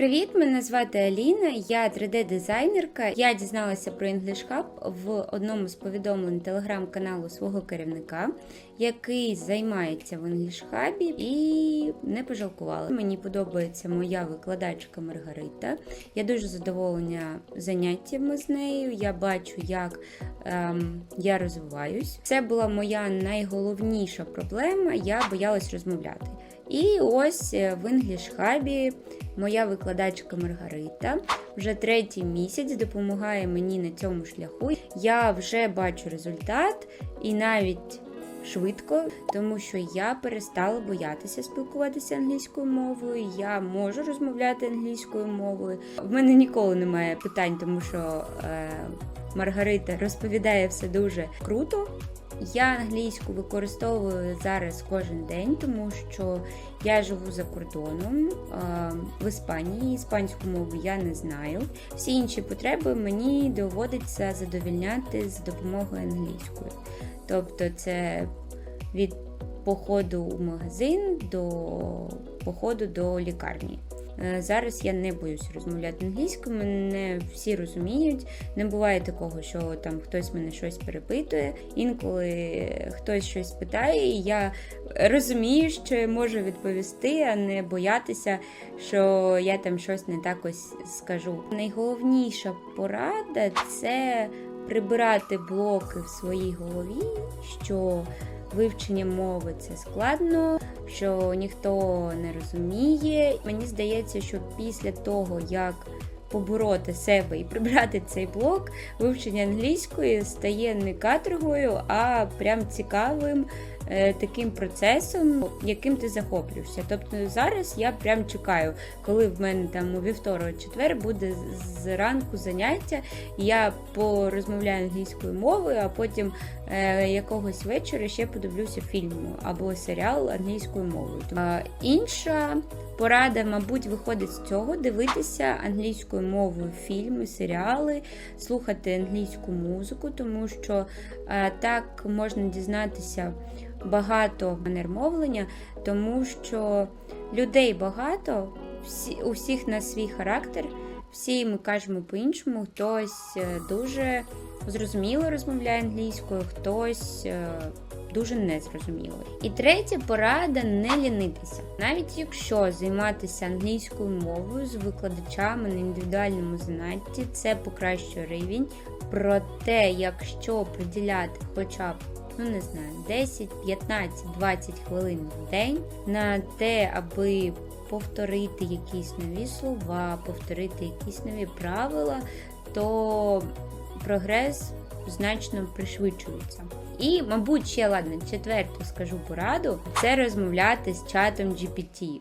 Привіт, мене звати Аліна, я 3D-дизайнерка. Я дізналася про English Hub в одному з повідомлень телеграм-каналу свого керівника, який займається в English Hub і не пожалкувала. Мені подобається моя викладачка Маргарита. Я дуже задоволена заняттями з нею. Я бачу, як ем, я розвиваюсь. Це була моя найголовніша проблема. Я боялась розмовляти. І ось е, в English Hub моя викладачка Маргарита вже третій місяць допомагає мені на цьому шляху. Я вже бачу результат і навіть швидко, тому що я перестала боятися спілкуватися англійською мовою. Я можу розмовляти англійською мовою. В мене ніколи немає питань, тому що е, Маргарита розповідає все дуже круто. Я англійську використовую зараз кожен день, тому що я живу за кордоном в Іспанії. Іспанську мову я не знаю. Всі інші потреби мені доводиться задовільняти з допомогою англійської. Тобто, це від походу у магазин до походу до лікарні. Е, Зараз я не боюсь розмовляти англійською, мене всі розуміють. Не буває такого, що там хтось мене щось перепитує. Інколи хтось щось питає, і я розумію, що я можу відповісти, а не боятися, що я там щось не так ось скажу. Найголовніша порада це прибирати блоки в своїй голові, що вивчення мови це складно, що ніхто не розуміє. Мені здається, що після того, як побороти себе і прибрати цей блок, вивчення англійської стає не каторгою, а прям цікавим таким процесом, яким ти захоплюєшся. Тобто зараз я прям чекаю, коли в мене там у вівторок, четвер буде зранку заняття, я порозмовляю англійською мовою, а потім е, якогось вечора ще подивлюся фільм або серіал англійською мовою. А, інша порада, мабуть, виходить з цього: дивитися англійською мовою фільми, серіали, слухати англійську музику, тому що е, так можна дізнатися багато манер мовлення, тому що людей багато, всі, у всіх на свій характер, всі ми кажемо по-іншому, хтось е, дуже зрозуміло розмовляє англійською, хтось. е, Дуже незрозуміло. І третя порада не лінитися. Навіть якщо займатися англійською мовою з викладачами на індивідуальному занятті, це покращує рівень. Проте, якщо приділяти хоча б ну не знаю, 10, 15, 20 хвилин в день на те, аби повторити якісь нові слова, повторити якісь нові правила, то прогрес значно пришвидшується. І, мабуть, ще ладно, четверту скажу пораду це розмовляти з чатом GPT.